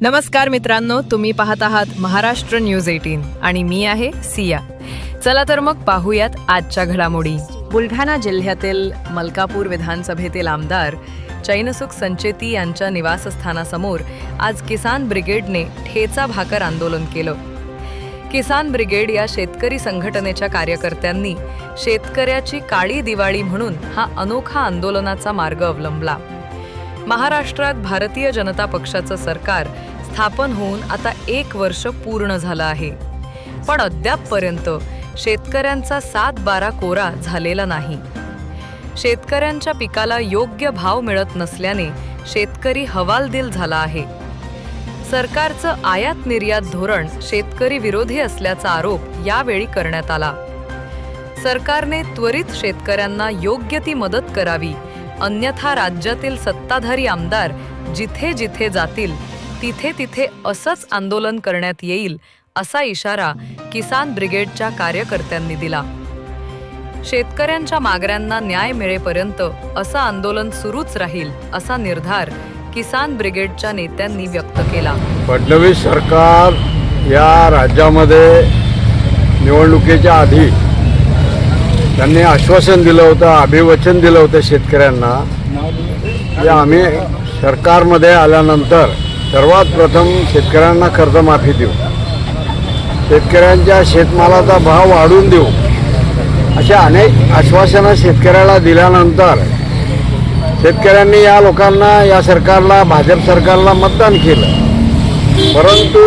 नमस्कार मित्रांनो तुम्ही पाहत आहात महाराष्ट्र न्यूज एटीन आणि मी आहे सिया. चला तर मग पाहूयात आजच्या घडामोडी. बुलढाणा जिल्ह्यातील मलकापूर विधानसभेतील आमदार चैनसुख संचेती यांच्या निवासस्थानासमोर आज किसान ब्रिगेडने ठेचा भाकर आंदोलन केलं. किसान ब्रिगेड या शेतकरी संघटनेच्या कार्यकर्त्यांनी शेतकऱ्याची काळी दिवाळी म्हणून हा अनोखा आंदोलनाचा मार्ग अवलंबला. महाराष्ट्रात भारतीय जनता पक्षाचं सरकार स्थापन होऊन आता एक वर्ष पूर्ण झालं आहे. पण अद्यापपर्यंत शेतकऱ्यांचा सात बारा कोरा झालेला नाही. शेतकऱ्यांच्या पिकाला योग्य भाव मिळत नसल्याने शेतकरी हवालदिल झाला आहे. सरकारचं आयात निर्यात धोरण शेतकरी विरोधी असल्याचा आरोप यावेळी करण्यात आला. सरकारने त्वरित शेतकऱ्यांना योग्य ती मदत करावी अन्यथा राज्यातील सत्ताधारी आमदार जिथे जिथे जातील तिथे तिथे असंच आंदोलन करण्यात येईल असा इशारा किसान ब्रिगेडच्या कार्यकर्त्यांनी दिला. शेतकऱ्यांच्या मागण्यांना न्याय मिळेपर्यंत असं आंदोलन सुरूच राहील असा निर्धार किसान ब्रिगेडच्या नेत्यांनी व्यक्त केला. फडणवीस सरकार या राज्यामध्ये निवडणुकीच्या आधी त्यांनी आश्वासन दिलं होतं अभिवचन दिलं होतं शेतकऱ्यांना की आम्ही सरकारमध्ये आल्यानंतर सर्वात प्रथम शेतकऱ्यांना कर्जमाफी देऊ. शेतकऱ्यांच्या शेतमालाचा भाव वाढवून देऊ. अशा अनेक आश्वासनं शेतकऱ्याला दिल्यानंतर शेतकऱ्यांनी या लोकांना या सरकारला भाजप सरकारला मतदान केलं. परंतु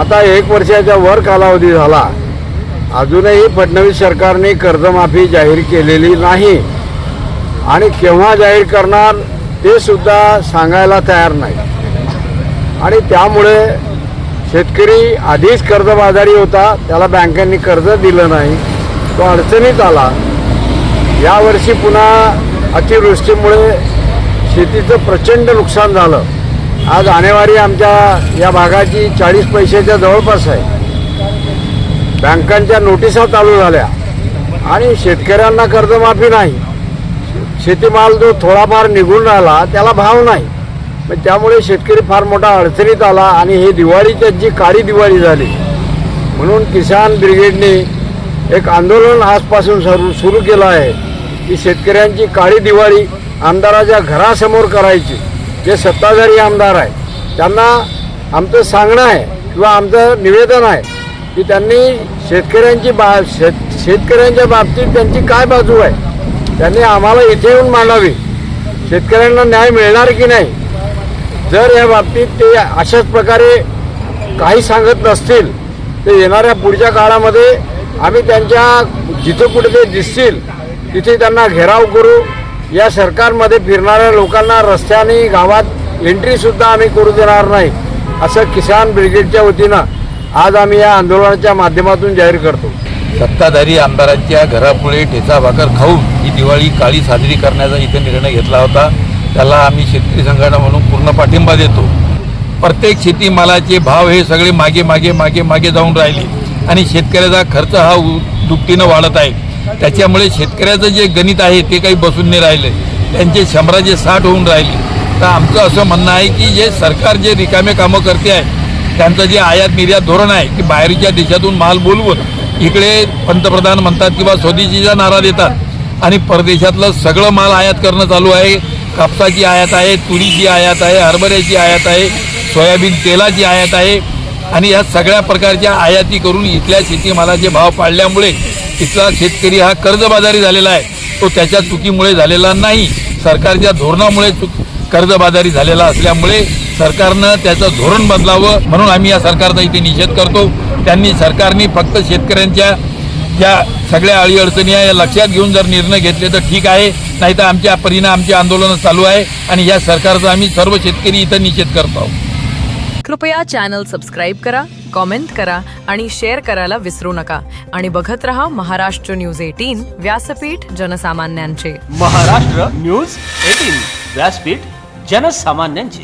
आता एक वर्षाच्या वर कालावधी झाला. अजूनही फडणवीस सरकारने कर्जमाफी जाहीर केलेली नाही. आणि केव्हा जाहीर करणार ते सुद्धा सांगायला तयार नाही. आणि त्यामुळे शेतकरी आधीच कर्जबाजारी होता त्याला बँकांनी कर्ज दिलं नाही. तो अडचणीत आला. यावर्षी पुन्हा अतिवृष्टीमुळे शेतीचं प्रचंड नुकसान झालं. आज आणेवारी आमच्या या भागाची चाळीस पैशाच्या जवळपास आहे. बँकांच्या नोटिसा चालू झाल्या. आणि शेतकऱ्यांना कर्जमाफी नाही. शेतीमाल जो थोडाफार निघून राहिला त्याला भाव नाही. मग त्यामुळे शेतकरी फार मोठा अडचणीत आला आणि हे दिवाळीच्या जी काळी दिवाळी झाली म्हणून किसान ब्रिगेडने एक आंदोलन आजपासून सुरू सुरू केलं आहे की शेतकऱ्यांची काळी दिवाळी आमदाराच्या घरासमोर करायची. जे सत्ताधारी आमदार आहे त्यांना आमचं सांगणं आहे किंवा आमचं निवेदन आहे की त्यांनी शेतकऱ्यांची बा शेत शेतकऱ्यांच्या बाबतीत त्यांची काय बाजू आहे त्यांनी आम्हाला इथे येऊन मांडावी. शेतकऱ्यांना न्याय मिळणार की नाही जर या बाबतीत ते अशाच प्रकारे काही सांगत नसतील तर येणाऱ्या पुढच्या काळामध्ये आम्ही त्यांच्या जिथं कुठे ते दिसतील तिथे त्यांना घेराव करू. या सरकारमध्ये फिरणाऱ्या लोकांना रस्त्याने गावात एंट्रीसुद्धा आम्ही करू देणार नाही असं किसान ब्रिगेडच्या वतीनं आज आम्ही या आंदोलनाच्या माध्यमातून जाहीर करतो. सत्ताधारी आमदारांच्या घरापुढे ठेचा भाकर खाऊन ही दिवाळी काळी साजरी करण्याचा इथे निर्णय घेतला होता. त्याला आम्ही शेतकरी संघटना म्हणून पूर्ण पाठिंबा देतो. प्रत्येक शेतीमालाचे भाव हे सगळे मागे मागे मागे मागे जाऊन राहिले. आणि शेतकऱ्याचा खर्च हा उ- दुपटीनं वाढत आहे. त्याच्यामुळे शेतकऱ्याचं जे गणित आहे ते काही बसून नाही राहिले. त्यांचे शंभराचे साठ होऊन राहिले. तर आमचं असं म्हणणं आहे की जे सरकार जे रिकामे कामं करते आहे त्यांचं जे आयात निर्यात धोरण आहे की बाहेरच्या देशातून माल बोलवून इकडे पंतप्रधान म्हणतात किंवा स्वदेशीचा नारा देतात आणि परदेशातलं सगळं माल आयात करणं चालू आहे कापसाची आयात आहे तुरीची आयात आहे हरभऱ्याची आयात आहे सोयाबीन तेलाची आयात आहे. आणि या सगळ्या प्रकारच्या आयाती करून इथल्या शेतीमालाचे भाव पाडल्यामुळे इथला शेतकरी हा कर्जबाजारी झालेला आहे. तो त्याच्या चुकीमुळे झालेला नाही. सरकारच्या धोरणामुळे चुक कर्जबाजारी झालेला असल्यामुळे सरकारनं त्याचं धोरण बदलावं म्हणून आम्ही या सरकारचा इथे निषेध करतो. त्यांनी सरकारने फक्त शेतकऱ्यांच्या ज्या सगळ्या अडीअडचणी आहे या लक्षात घेऊन जर निर्णय घेतले तर ठीक आहे. नाही तर आमच्या परीनं आमचे आंदोलनं चालू आहे आणि या सरकारचा आम्ही सर्व शेतकरी इथं निषेध करतो आहोत. कृपया चॅनल सबस्क्राईब करा कॉमेंट करा आणि शेअर करायला विसरू नका. आणि बघत रहा महाराष्ट्र न्यूज एटीन व्यासपीठ जनसामान्यांचे. महाराष्ट्र न्यूज एटीन व्यासपीठ जनसामान्यांचे.